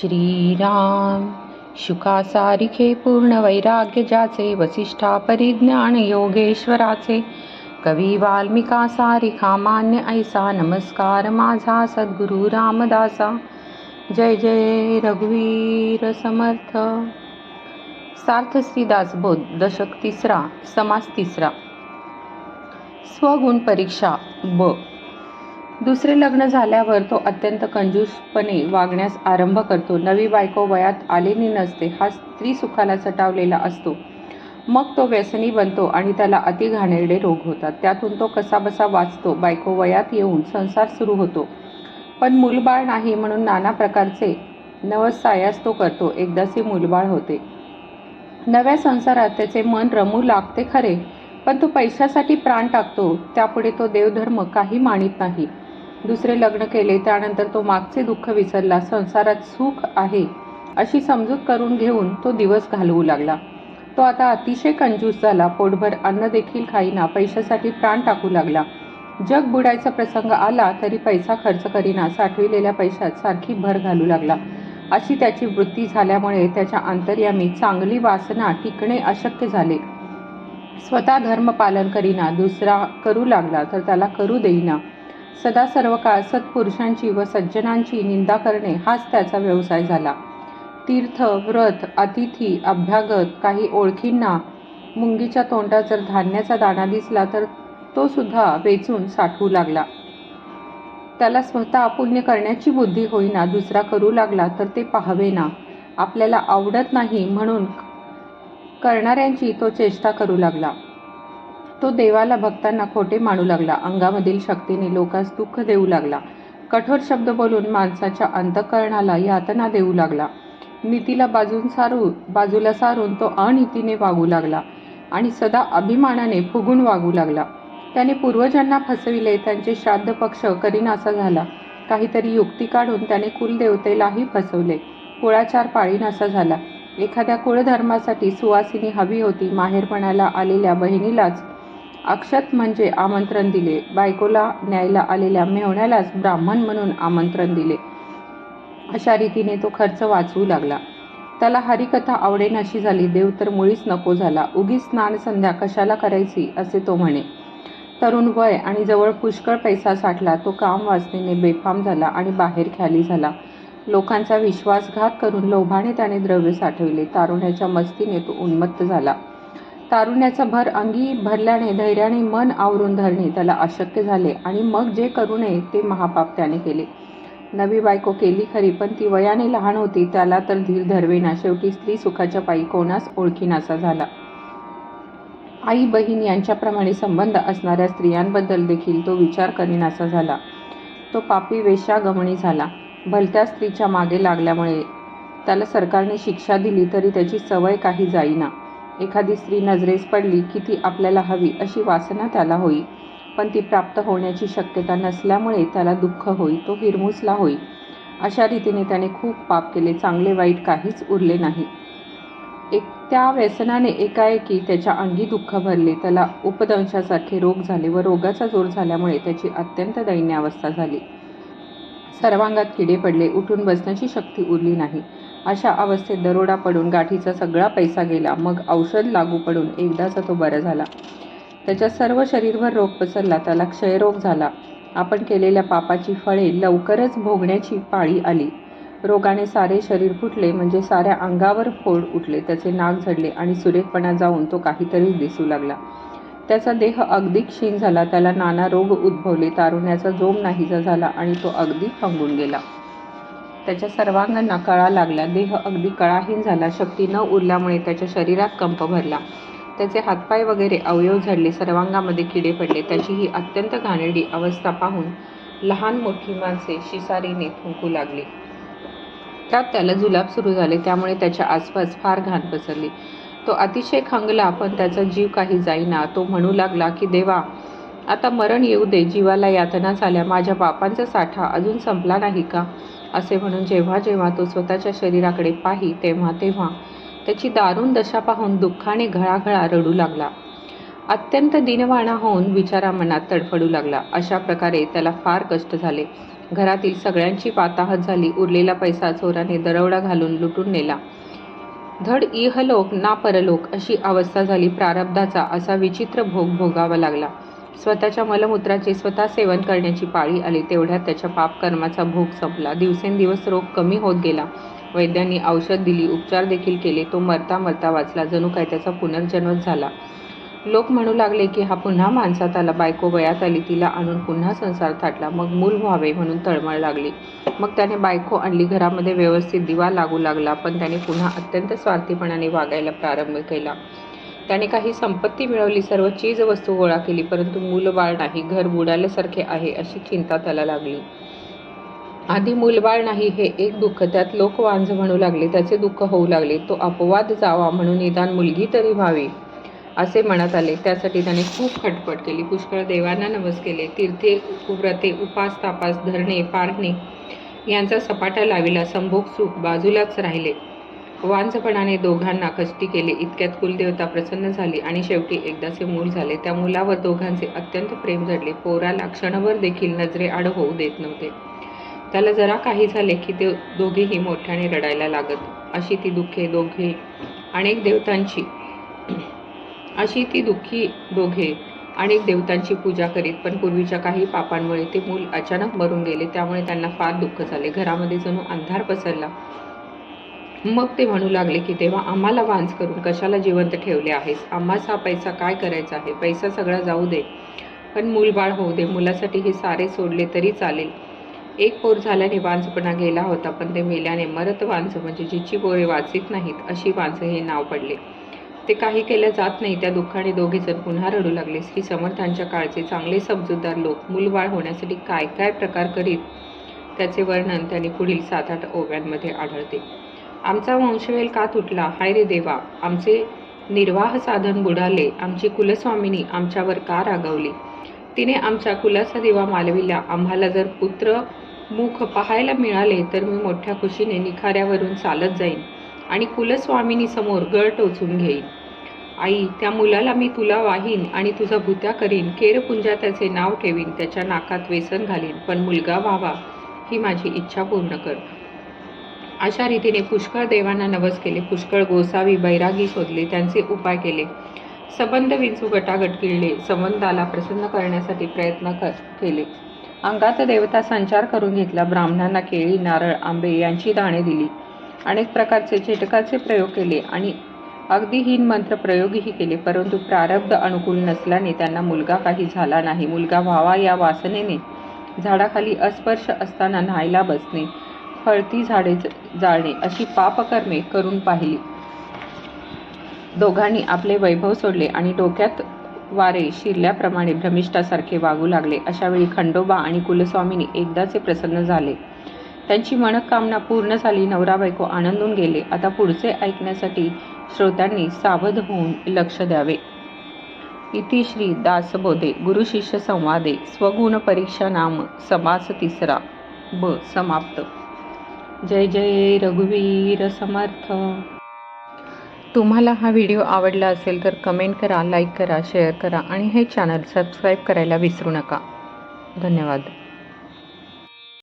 श्रीराम। शुकासारिखे पूर्ण वैराग्य ज्याचे वसिष्ठा परिज्ञान योगेश्वराचे कवी वाल्मिका सारिखा मान्य ऐसा नमस्कार माझा सद्गुरु रामदासा। जय जय रघुवीर समर्थ। सार्थ श्रीदास बोध दशक तिसरा समास तिसरा। स्वगुण परीक्षा ब। दुसरे लग्न झाल्यावर तो अत्यंत कंजूसपणे वागण्यास आरंभ करतो. नवी बायको वयात आलेली नसते हा स्त्री सुखाला सटावलेला असतो. मग तो व्यसनी बनतो आणि त्याला अति घाणेरडे रोग होतात. त्यातून तो कसाबसा वाचतो. बायको वयात येऊन संसार सुरू होतो. पण मूलबाळ नाही म्हणून नाना प्रकारचे नवसायास तो करतो. एकदाचे मूलबाळ होते. नव्या संसारात त्याचे मन रमू लागते खरे पण तो पैशासाठी प्राण टाकतो. त्यापुढे तो देवधर्म काही मानित नाही. दुसरे लग्न केले त्यानंतर तो मागचे दुःख विसरला. संसारात सुख आहे अशी समजूत करून घेऊन तो दिवस घालवू लागला. तो आता अतिशय कंजूस झाला. पोटभर अन्न देखील खाईना पैशासाठी प्राण टाकू लागला. जग बुडायचा प्रसंग आला तरी पैसा खर्च करीना साठविलेल्या पैशात सारखी भर घालू लागला. अशी त्याची वृत्ती झाल्यामुळे त्याच्या अंतर्यामी चांगली वासना टिकणे अशक्य झाले. स्वतः धर्म पालन करीना दुसरा करू लागला तर त्याला करू देईना. सदा सर्व काळ सत्पुरुषांची व सज्जनांची निंदा करणे हाच त्याचा व्यवसाय झाला. तीर्थ व्रत अतिथी अभ्यागत काही ओळखींना मुंगीच्या तोंडात जर धान्याचा दाणा दिसला तर तो सुद्धा वेचून साठवू लागला. त्याला स्वतः पुण्य करण्याची बुद्धी होईना दुसरा करू लागला तर ते पाहावे ना आपल्याला आवडत नाही म्हणून करणाऱ्यांची तो चेष्टा करू लागला. तो देवाला भक्तांना खोटे मानू लागला. अंगामधील शक्तीने लोकांस दुःख देऊ लागला. कठोर शब्द बोलून माणसाच्या अंतकरणाला यातना देऊ लागला. नीतीला बाजून सारू बाजूला सारून तो अनितीने वागू लागला आणि सदा अभिमानाने फुगून वागू लागला. त्याने पूर्वजांना फसविले त्यांचे श्राद्ध पक्ष करीनासा झाला. काहीतरी युक्ती काढून त्याने कुलदेवतेलाही फसवले. कुळाचार पाळीनासा झाला. एखाद्या कुळधर्मासाठी सुवासिनी हवी होती माहेरपणाला आलेल्या बहिणीलाच अक्षत म्हणजे आमंत्रण दिले. बायकोला न्यायला आलेल्या मेहण्यालाच ब्राह्मण म्हणून आमंत्रण दिले. अशा रीतीने तो खर्च वाचवू लागला. त्याला हरिकथा आवडेनाशी झाली. देव तर मुळीच नको झाला. उगीच स्नान संध्या कशाला करायची असे तो म्हणे. तरुण वय आणि जवळ पुष्कळ पैसा साठला. तो काम वाचनेने बेफाम झाला आणि बाहेर ख्याली झाला. लोकांचा विश्वासघात करून लोभाने त्याने द्रव्य साठविले. तारुण्याच्या मस्तीने तो उन्मत्त झाला. तारुण्याचा भर अंगी भरल्याने धैर्याने मन आवरून धरणे त्याला अशक्य झाले आणि मग जे करू नये ते महापाप त्याने केले. नवी बायको केली खरी पण ती वयाने लहान होती त्याला तर धीर धरवेना. शेवटी स्त्री सुखाच्या पायी कोणास ओळखीनासा झाला. आई बहीण यांच्याप्रमाणे संबंध असणाऱ्या स्त्रियांबद्दल देखील तो विचार करीनासा झाला. तो पापी वेशागमणी झाला. भलत्या स्त्रीच्या मागे लागल्यामुळे त्याला सरकारने शिक्षा दिली तरी त्याची सवय काही जाईना. एखादी स्त्री नजरेस पडली की ती आपल्याला हवी अशी वासना त्याला होई. पण ती प्राप्त होण्याची शक्यता नसल्यामुळे त्याला दुःख होई तो हिरमुसला होई. अशा रीतीने त्याने खूप पाप केले चांगले वाईट काहीच उरले नाही. एक त्या व्यसनाने एकाएकी त्याच्या अंगी दुःख भरले. त्याला उपदंशासारखे रोग झाले व रोगाचा जोर झाल्यामुळे त्याची अत्यंत दैन्य अवस्था झाली. सर्वांगात किडे पडले उठून बसण्याची शक्ती उरली नाही. अशा अवस्थेत दरोडा पडून गाठीचा सगळा पैसा गेला. मग औषध लागू पडून एकदाचा तो बरा झाला. त्याच्या सर्व शरीरभर रोग पसरला. त्याला क्षयरोग झाला. आपण केलेल्या पापाची फळे लवकरच भोगण्याची पाळी आली. रोगाने सारे शरीर फुटले म्हणजे साऱ्या अंगावर फोड उठले. त्याचे नाक झडले आणि सुरेखपणा जाऊन तो काहीतरी दिसू लागला. त्याचा देह अगदी क्षीण झाला. त्याला नाना रोग उद्भवले. तारुण्याचा जोम नाहीसा झाला आणि तो अगदी खंगून गेला. त्याच्या सर्वांगांना कळा लागला. देह अगदी कळाहीन झाला. शक्ती न उरल्यामुळे त्याच्या शरीरात कंप भरला. त्याचे हातपाय वगैरे अवयव झडले. सर्वांगामध्ये किडे पडले. त्याची ही अत्यंत घाणेरडी अवस्था पाहून लहान मोठी माणसे शिसारीने थुंकू लागली. त्यात त्याला जुलाब सुरू झाले. त्यामुळे त्याच्या आसपास फार घाण पसरली. तो अतिशय खंगला पण त्याचा जीव काही जाईना. तो म्हणू लागला की देवा आता मरण येऊ दे. जीवाला यातना झाल्या. माझ्या बापांचा साठा अजून संपला नाही का? असे म्हणून जेव्हा जेव्हा तो स्वतःच्या शरीराकडे पाही तेव्हा तेव्हा त्याची दारुण दशा पाहून दुःखाने घळाघळा रडू लागला. अत्यंत दिनवाणा होऊन विचारा मनात तडफडू लागला. अशा प्रकारे त्याला फार कष्ट झाले. घरातील सगळ्यांची पाताहत झाली. उरलेला पैसा चोराने दरवडा घालून लुटून नेला. धड इहलोक ना परलोक अशी अवस्था झाली. प्रारब्धाचा असा विचित्र भोग भोगावा लागला. स्वतःच्या मलमूत्राचे स्वतः सेवन करण्याची पाळी आली. तेवढ्यात त्याच्या पापकर्माचा भोग संपला. दिवसेंदिवस रोग कमी होत गेला. वैद्यांनी औषध दिली उपचार देखील केले. तो मरता मरता वाचला. जणू काय त्याचा पुनर्जन्मच झाला. लोक म्हणू लागले की हा पुन्हा माणसात आला. बायको वयात आली. तिला आणून पुन्हा संसार थाटला. मग मूल व्हावे म्हणून तळमळ लागली. मग त्याने बायको आणली. घरामध्ये व्यवस्थित दिवा लागू लागला. पण त्याने पुन्हा अत्यंत स्वार्थीपणाने वागायला प्रारंभ केला. त्याने काही संपत्ती मिळवली सर्व चीज वस्तू गोळा केली परंतु मूलबाळ नाही घर बुडाल्यासारखे आहे अशी चिंता त्याला लागली. आधी मूलबाळ नाही हे एक दुःख त्यात लोक वांझ म्हणू लागले त्याचे दुःख होऊ लागले तो अपवाद जावा म्हणून निदान मुलगी तरी व्हावी असे म्हणत आले. त्यासाठी त्याने खूप खटपट केली पुष्कळ देवांना नमस केले तीर्थे व्रते उपास तापास धरणे पारणे यांचा सपाटा लाविला संभोग सुख बाजूलाच राहिले. वांझपणाने दोघांना कष्टी केले. इतक्यात कुलदेवता प्रसन्न झाली आणि शेवटी एकदाचे मूल झाले. त्या मुलावर दोघांचे अत्यंत प्रेम जडले. पोराला क्षणभर देखील नजरे आड होऊ देत नव्हते. त्याला जरा काही झाले की ते दोघेही मोठ्याने रडायला लागत. अशी ती दुःखे दोघे अनेक देवतांची अशी ती दुःखी दोघे अनेक देवतांची पूजा करीत पण पूर्वीच्या काही पापांमुळे ते मूल अचानक मरून गेले. त्यामुळे त्यांना फार दुःख झाले. घरामध्ये जणू अंधार पसरला. मग ते म्हणू लागले की तेव्हा आम्हाला वांज करून कशाला जिवंत ठेवले आहेस? आम्हाच हा पैसा काय करायचा आहे? पैसा सगळा जाऊ दे. पण मूलबाळ होऊ दे. मुलासाठी हे सारे सोडले तरी चालेल. एक पोर झाल्याने वांझपणा गेला होता पण ते मेल्याने मरत वांझ म्हणजे जिची पोरे वाचित नाहीत अशी वांझ हे नाव पडले. ते काही केलं जात नाही. त्या दुःखाने दोघेजण पुन्हा रडू लागले. श्री समर्थांच्या काळचे चांगले समजूतदार लोक मूलबाळ होण्यासाठी काय काय प्रकार करीत त्याचे वर्णन त्यांनी पुढील सात आठ ओव्यांमध्ये आढळते. आमचा वंशवेल का तुटला? हाय रे देवा. आमचे निर्वाह साधन बुडाले. आमची कुलस्वामिनी आमच्यावर का रागवली? तिने आमच्या कुलाचा दिवा मालविला. आम्हाला जर पुत्र मुख पाहायला मिळाले तर मी मोठ्या खुशीने निखाऱ्यावरून चालत जाईन आणि कुलस्वामिनी समोर गळ टोचून घेईन. आई त्या मुलाला मी तुला वाहीन आणि तुझा भूत्या करीन. केरपुंजा त्याचे नाव ठेवीन त्याच्या नाकात वेसन घालीन. पण मुलगा व्हावा ही माझी इच्छा पूर्ण कर. अशा रीतीने पुष्कळ देवांना नवस केले पुष्कळ गोसावी बैरागी शोधले त्यांचे उपाय केले. संबंध विंचू गटागट किळले संबंधाला प्रसन्न करण्यासाठी प्रयत्न क केले. अंगात देवता संचार करून घेतला ब्राह्मणांना केळी नारळ आंबे यांची दाणे दिली. अनेक प्रकारचे चिटकाचे प्रयोग केले आणि अगदी हीन मंत्र प्रयोगही केले परंतु प्रारब्ध अनुकूल नसल्याने त्यांना मुलगा काही झाला नाही. मुलगा व्हावा या वासनेने झाडाखाली अस्पर्श असताना न्हायला बसणे. हळती झाडे जाळणे अशी पापकर्मे करून पाहिली. दोघांनी आपले वैभव सोडले आणि डोक्यात वारे शिरल्याप्रमाणे भ्रमिष्ठासारखे वागू लागले. अशावेळी खंडोबा आणि कुलस्वामीनी एकदाचे प्रसन्न झाले. त्यांची मनकामना पूर्ण झाली. नवरा बायको आनंदून गेले. आता पुढचे ऐकण्यासाठी श्रोत्यांनी सावध होऊन लक्ष द्यावे. इति श्री दासबोधे. गुरुशिष्य संवादे. स्वगुण परीक्षा नाम समास तिसरा. ब समाप्त. जय जय रघुवीर समर्थ. तुम्हाला हा व्हिडिओ आवडला असेल तर कमेंट करा लाईक करा शेअर करा आणि हे चॅनल सबस्क्राईब करायला विसरू नका. धन्यवाद.